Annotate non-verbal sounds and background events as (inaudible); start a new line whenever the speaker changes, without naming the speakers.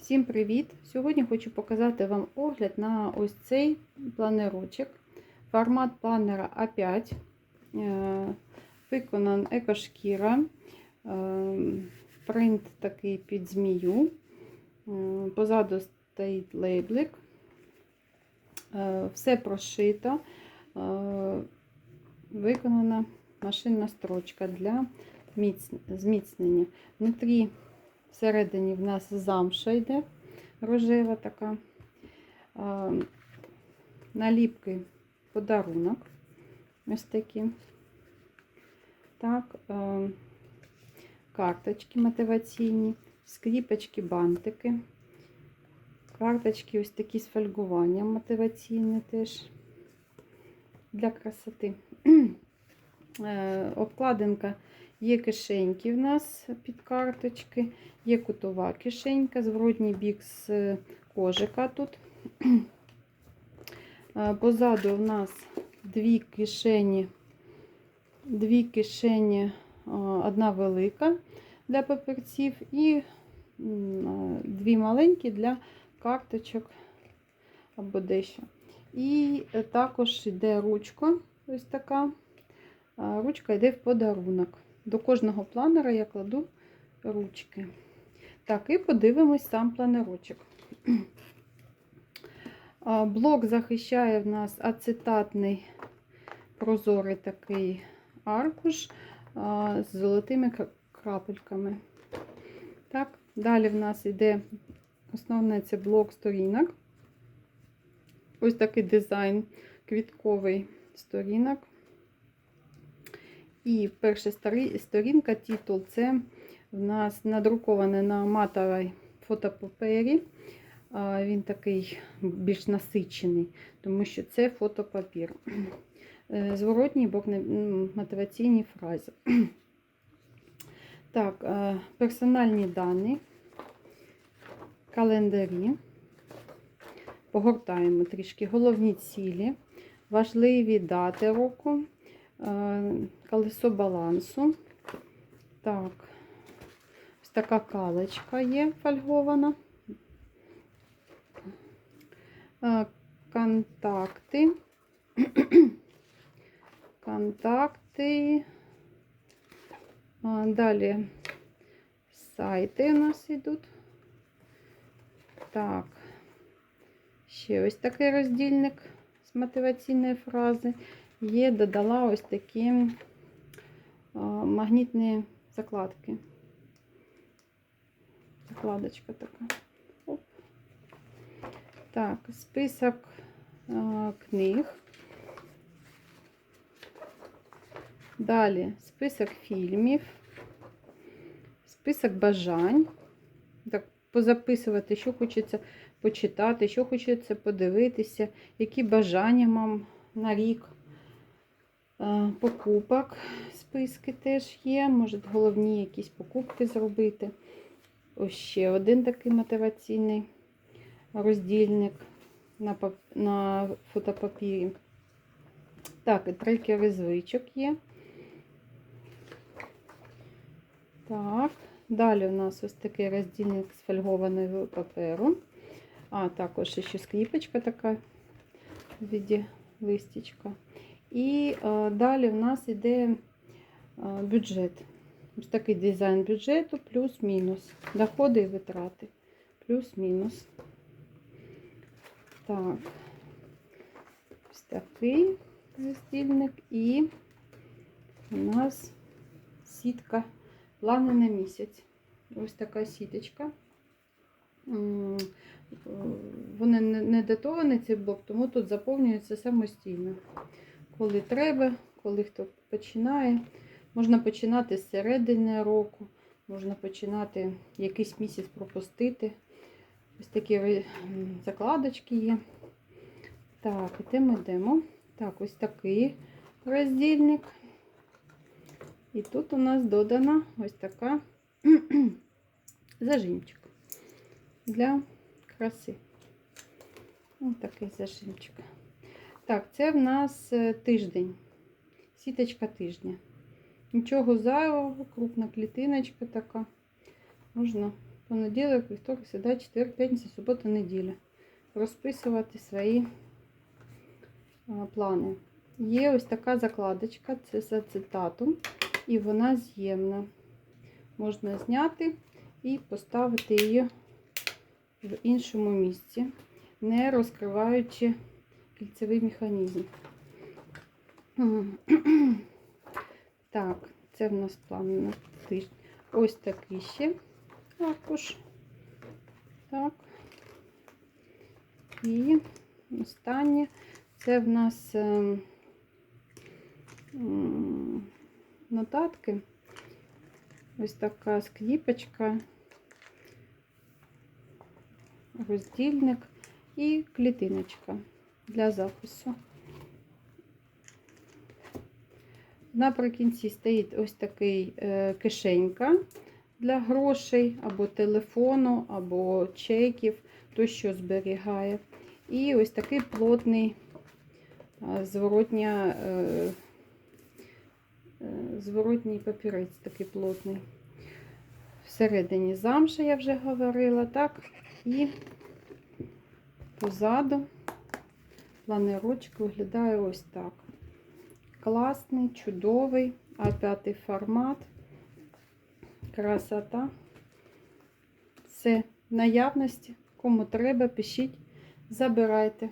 Всім привіт! Сьогодні хочу показати вам огляд на ось цей планерочок. Формат планера А5. Е, Виконан екошкіра. Е, Принт такий під змію. Е, Позаду стоїть лейблик. Все прошито. Виконана машинна строчка для зміцнення. Внутрі Всередині в нас замша йде рожева така. Наліпки подарунок. Ось такі. Так, карточки мотиваційні, скріпочки, бантики. Карточки ось такі з фольгуванням мотиваційні теж для красоти. (clears throat) Е, Обкладинка Є кишеньки в нас під карточки, є кутова кишенька, зворотній бік з кожика тут. Е, Позаду у нас дві кишені, дві кишені, е, одна велика для папірців і е, дві маленькі для карточок або дещо. І е, також йде ручка, ось така. Ручка йде в подарунок. До кожного планера я кладу ручки. Так, і подивимось сам планерочок. Блок захищає в нас ацетатний прозорий такий аркуш з золотими крапельками. Так, далі в нас йде основне це блок сторінок. Ось такий дизайн квітковий сторінок. І перша сторінка, титул це в нас надрукований на матовій фотопапері. Він такий більш насичений, тому що це фотопапір. Е, Зворотній бок на- мотиваційні фрази. Так, персональні дані, календарі. Погортаємо трішки головні цілі, важливі дати року. Е, колесо балансу. Так, ось така калочка є фольгована. Е, Контакти. (clears throat) Контакти. Далі сайти у нас йдуть. Так, ще ось такий роздільник з мотиваційної фрази є, додала ось такі магнітні закладки. Закладочка така. Оп. Так, список книг. Далі список фільмів, список бажань. Так, позаписувати, що хочеться почитати, що хочеться подивитися, які бажання вам на рік. Е, покупок списки теж є. Може, головні якісь покупки зробити. Ось ще один такий мотиваційний роздільник на, на фотопапірі. Так, і трекери звичок є. Так, далі у нас ось такий роздільник з фольгованого паперу. А, також ще скріпочка така в віді листічка. І е, далі в нас йде е, бюджет. Ось такий дизайн бюджету, плюс-мінус. Доходи і витрати. Плюс-мінус. Так, ось такий роздільник. І у нас сітка плани на місяць. Ось така сіточка. Е, Вони не датований цей блок, тому тут заповнюється самостійно коли треба, коли хто починає. Можна починати з середини року, можна починати якийсь місяць пропустити. Ось такі закладочки є. Так, ідемо, йдемо. Так, ось такий роздільник. І тут у нас додана ось така (clears throat) зажимчик для краси. Ось такий зажимчик. Так, це в нас е, тиждень. Сіточка тижня. Нічого зайвого, крупна клітиночка така. Можна понеділок, вівторок, середа, четвер, п'ятниця, субота, неділя. Розписувати свої а, плани. Є ось така закладочка, це за цитату, і вона з'ємна. Можна зняти і поставити її в іншому місці, не розкриваючи кільцевий механізм. (clears throat) Так, це в нас план на тиждень. Ось такий ще аркуш. Так. І останнє це в нас м, нотатки. Ось така скріпочка, роздільник і клітиночка для запису. Наприкінці стоїть ось такий е, кишенька для грошей, або телефону, або чеків, то що зберігає. І ось такий плотний е, зворотня, е, зворотній папірець, такий плотний. Всередині замша, я вже говорила, так, і позаду планерочок виглядає ось так. Класний, чудовий, а п'ятий формат. Красота. Все наявності. Кому треба, пишіть, забирайте.